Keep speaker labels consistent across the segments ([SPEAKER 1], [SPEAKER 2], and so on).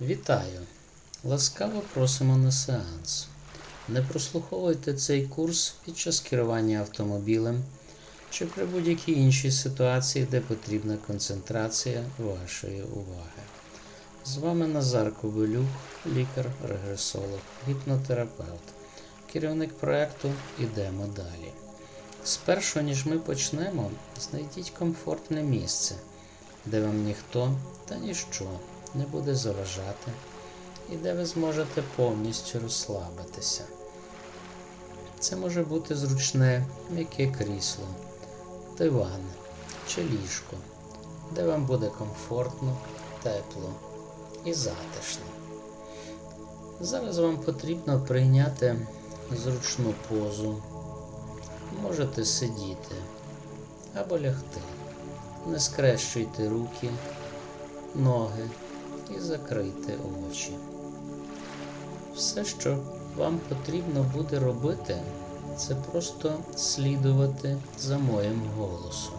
[SPEAKER 1] Вітаю! Ласкаво просимо на сеанс. Не прослуховуйте цей курс під час керування автомобілем чи при будь-якій іншій ситуації, де потрібна концентрація вашої уваги. З вами Назар Ковалюк, лікар, регресолог, гіпнотерапевт, керівник проекту Ідемо далі. Спершу, ніж ми почнемо, знайдіть комфортне місце, де вам ніхто та ніщо не буде заважати і де ви зможете повністю розслабитися. Це може бути зручне м'яке крісло, диван чи ліжко, де вам буде комфортно, тепло і затишно. Зараз вам потрібно прийняти зручну позу. Можете сидіти або лягти. Не скрещуйте руки, ноги і закрийте очі. Все, що вам потрібно буде робити, це просто слідувати за моїм голосом.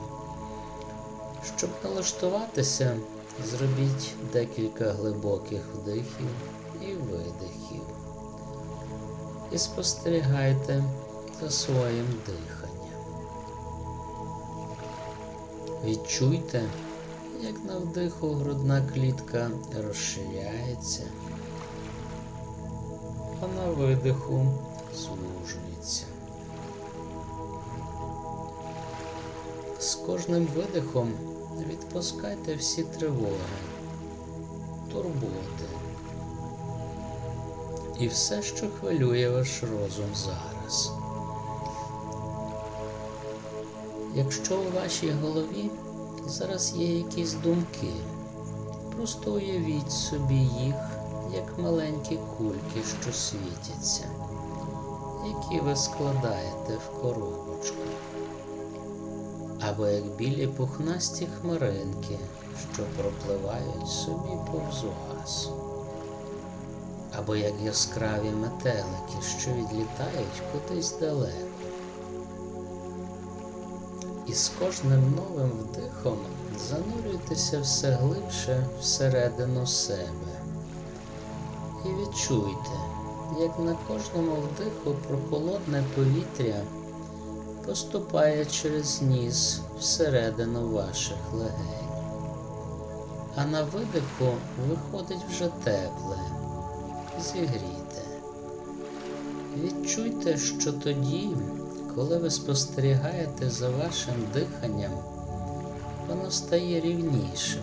[SPEAKER 1] Щоб налаштуватися, зробіть декілька глибоких вдихів і видихів. І спостерігайте за своїм диханням. Відчуйте, як на вдиху грудна клітка розширяється, а на видиху звужується. З кожним видихом відпускайте всі тривоги, турботи і все, що хвилює ваш розум зараз. Якщо у вашій голові зараз є якісь думки, просто уявіть собі їх як маленькі кульки, що світяться, які ви складаєте в коробочку, або як білі пухнасті хмаринки, що пропливають собі повз вас, або як яскраві метелики, що відлітають кудись далеко. І з кожним новим вдихом занурюйтеся все глибше всередину себе. І відчуйте, як на кожному вдиху прохолодне повітря поступає через ніс всередину ваших легень. А на видиху виходить вже тепле, зігріте. Відчуйте, що тоді, коли ви спостерігаєте за вашим диханням, воно стає рівнішим,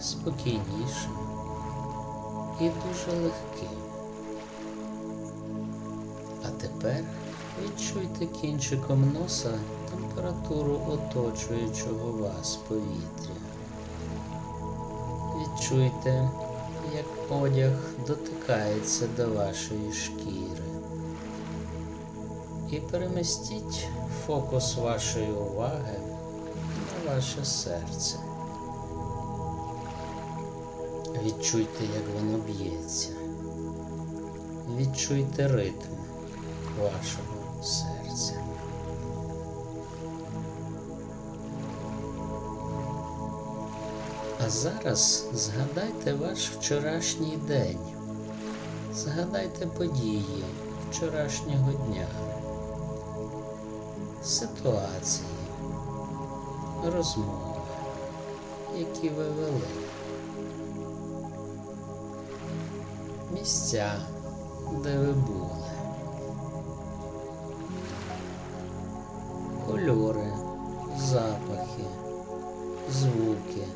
[SPEAKER 1] спокійнішим і дуже легким. А тепер відчуйте кінчиком носа температуру оточуючого вас повітря. Відчуйте, як одяг дотикається до вашої шкіри. І перемістіть фокус вашої уваги на ваше серце. Відчуйте, як воно б'ється. Відчуйте ритм вашого серця. А зараз згадайте ваш вчорашній день. Згадайте події вчорашнього дня, ситуації, розмови, які ви вели, місця, де ви були, кольори, запахи, звуки,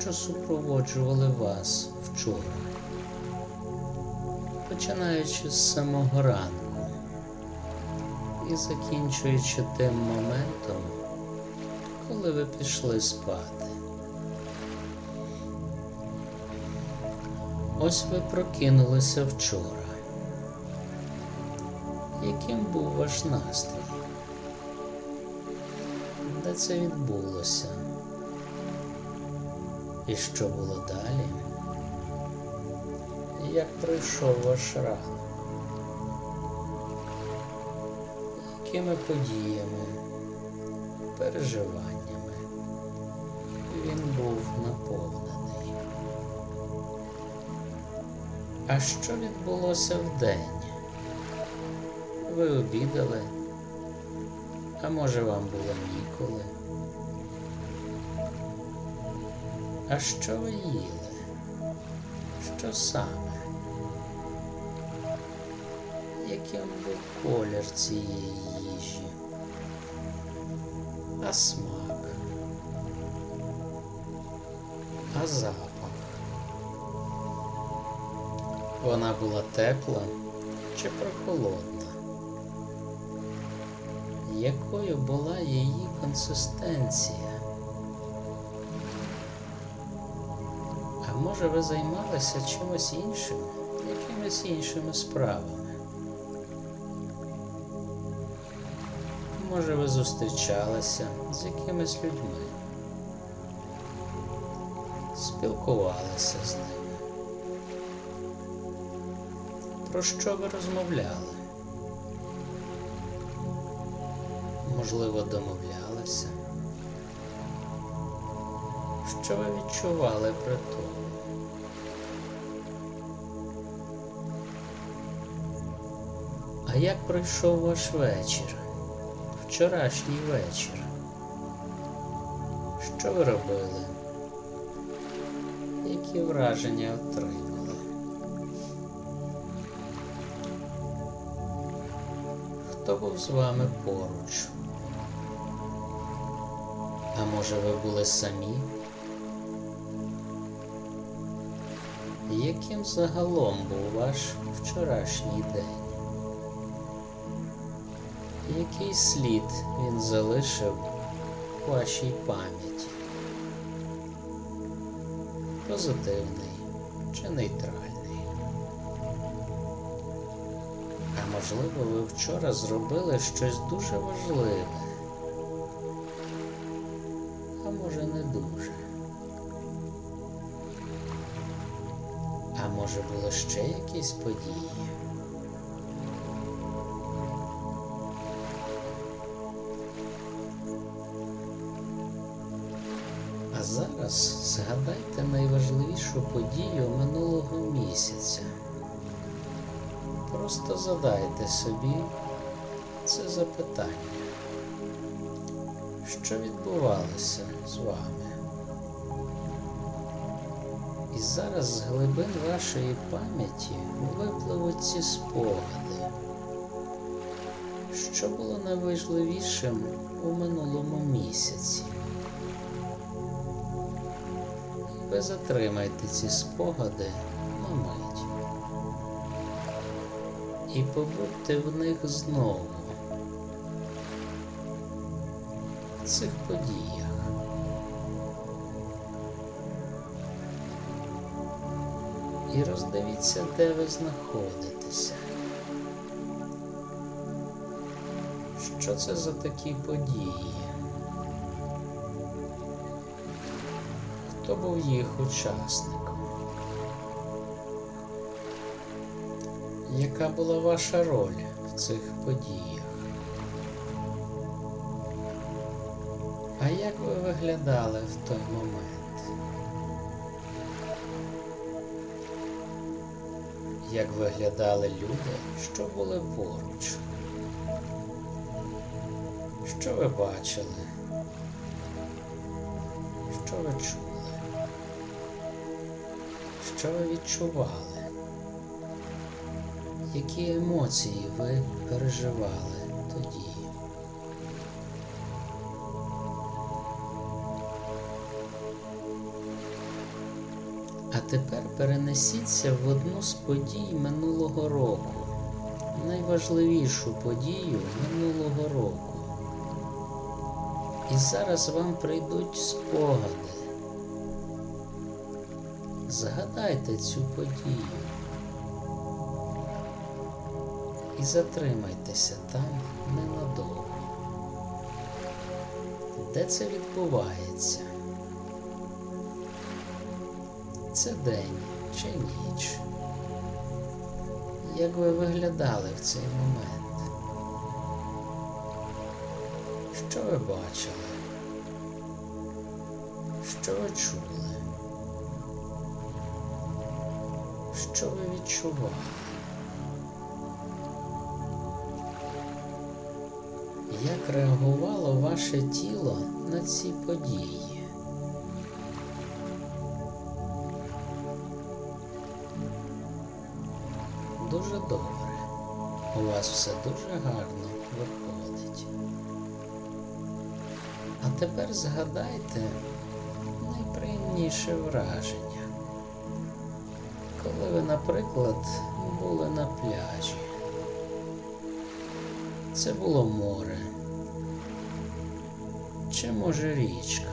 [SPEAKER 1] що супроводжували вас вчора. Починаючи з самого ранку і закінчуючи тим моментом, коли ви пішли спати. Ось ви прокинулися вчора. Яким був ваш настрій? Де це відбулося? І що було далі? як пройшов ваш ранок, якими подіями, переживаннями він був наповнений. А що відбулося вдень? Ви обідали? А може вам було ніколи? А що ви їли? Що саме? Яким був колір цієї їжі? А смак? А запах? Вона була тепла чи прохолодна? Якою була її консистенція? А може ви займалися чимось іншим, якимись іншими справами? Може ви зустрічалися з якимись людьми, спілкувалися з ними? Про що ви розмовляли? Можливо, домовлялися? Що ви відчували при тому? А як пройшов ваш вечір? Вчорашній вечір? Що ви робили? Які враження отримали? Хто був з вами поруч? А може ви були самі? Яким загалом був ваш вчорашній день? Який слід він залишив у вашій пам'яті? Позитивний чи нейтральний? А можливо, ви вчора зробили щось дуже важливе, а може не дуже. А може були ще якісь події? Згадайте найважливішу подію минулого місяця. Просто задайте собі це запитання. Що відбувалося з вами? І зараз з глибин вашої пам'яті випливуть ці спогади. Що було найважливішим у минулому місяці? Ви затримайте ці спогади на мить. І побудьте в них знову. В цих подіях. І роздивіться, де ви знаходитеся. Що це за такі події? Хто був їх учасником? Яка була ваша роль в цих подіях? А як ви виглядали в той момент? Як виглядали люди, що були поруч? Що ви бачили? Що ви чули? Що ви відчували? Які емоції ви переживали тоді? А тепер перенесіться в одну з подій минулого року, найважливішу подію минулого року. І зараз вам прийдуть спогади. Згадайте цю подію і затримайтеся там ненадовго. Де це відбувається? Це день чи ніч? Як ви виглядали в цей момент? Що ви бачили? Що ви чули? Що ви відчували? Як реагувало ваше тіло на ці події? Дуже добре. У вас все дуже гарно виходить. А тепер згадайте найприємніше враження. Коли ви, наприклад, були на пляжі. Це було море. Чи може річка?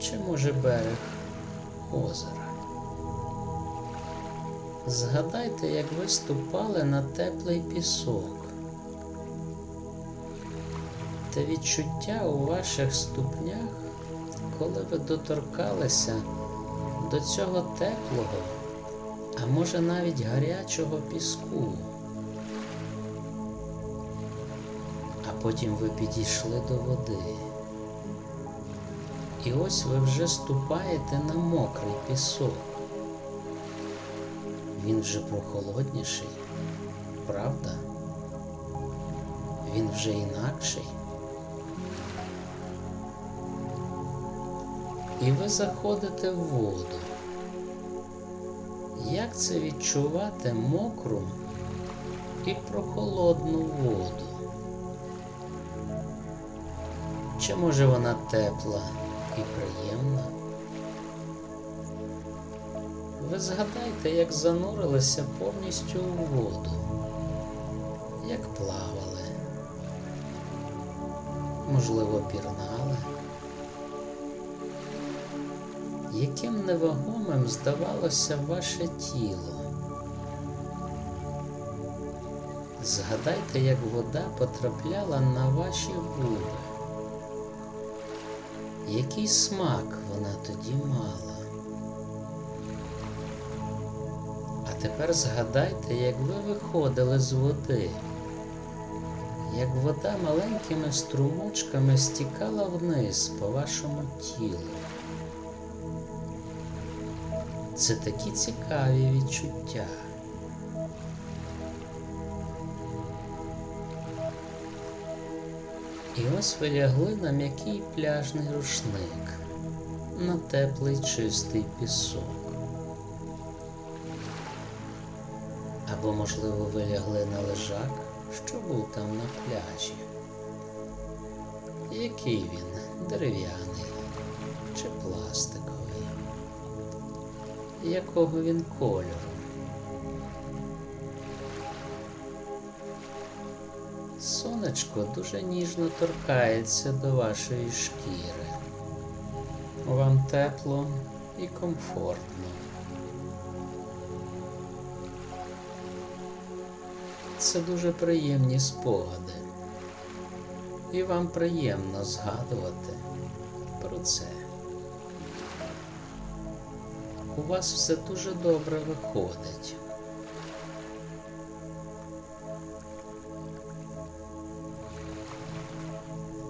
[SPEAKER 1] Чи може берег озера? Згадайте, як ви ступали на теплий пісок. Те відчуття у ваших ступнях, коли ви доторкалися до цього теплого, а може навіть гарячого піску. А потім ви підійшли до води. І ось ви вже ступаєте на мокрий пісок. Він вже прохолодніший, правда? Він вже інакший. І ви заходите в воду. Як це відчувати мокру і прохолодну воду? Чи може вона тепла і приємна? Ви згадайте, як занурилися повністю у воду, як плавали, можливо, пірнали. Яким невагомим здавалося ваше тіло? Згадайте, як вода потрапляла на ваші губи. Який смак вона тоді мала? А тепер згадайте, як ви виходили з води, як вода маленькими струмочками стікала вниз по вашому тілу. Це такі цікаві відчуття. І ось ви лягли на м'який пляжний рушник, на теплий чистий пісок. Або, можливо, ви лягли на лежак, що був там на пляжі. Який він? Дерев'яний чи пластиковий? Якого він кольору? Сонечко дуже ніжно торкається до вашої шкіри. Вам тепло і комфортно. Це дуже приємні спогади. І вам приємно згадувати про це. У вас все дуже добре виходить.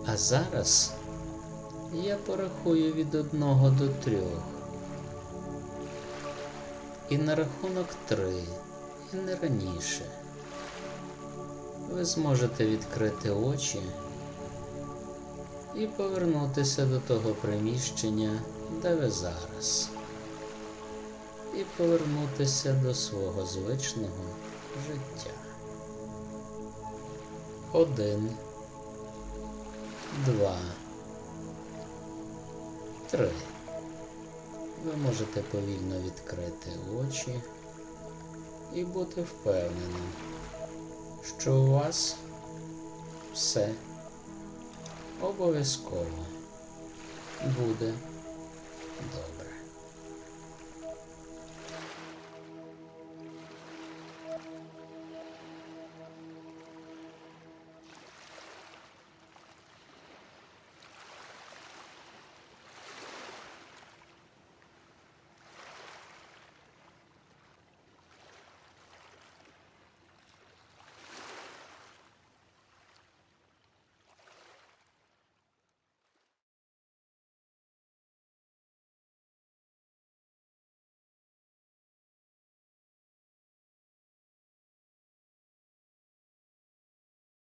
[SPEAKER 1] А зараз я порахую від одного до трьох. І на рахунок три, і не раніше. Ви зможете відкрити очі і повернутися до того приміщення, де ви зараз. І повернутися до свого звичного життя. Один два, три. Ви можете повільно відкрити очі і бути впевненим, що у вас все обов'язково буде добре.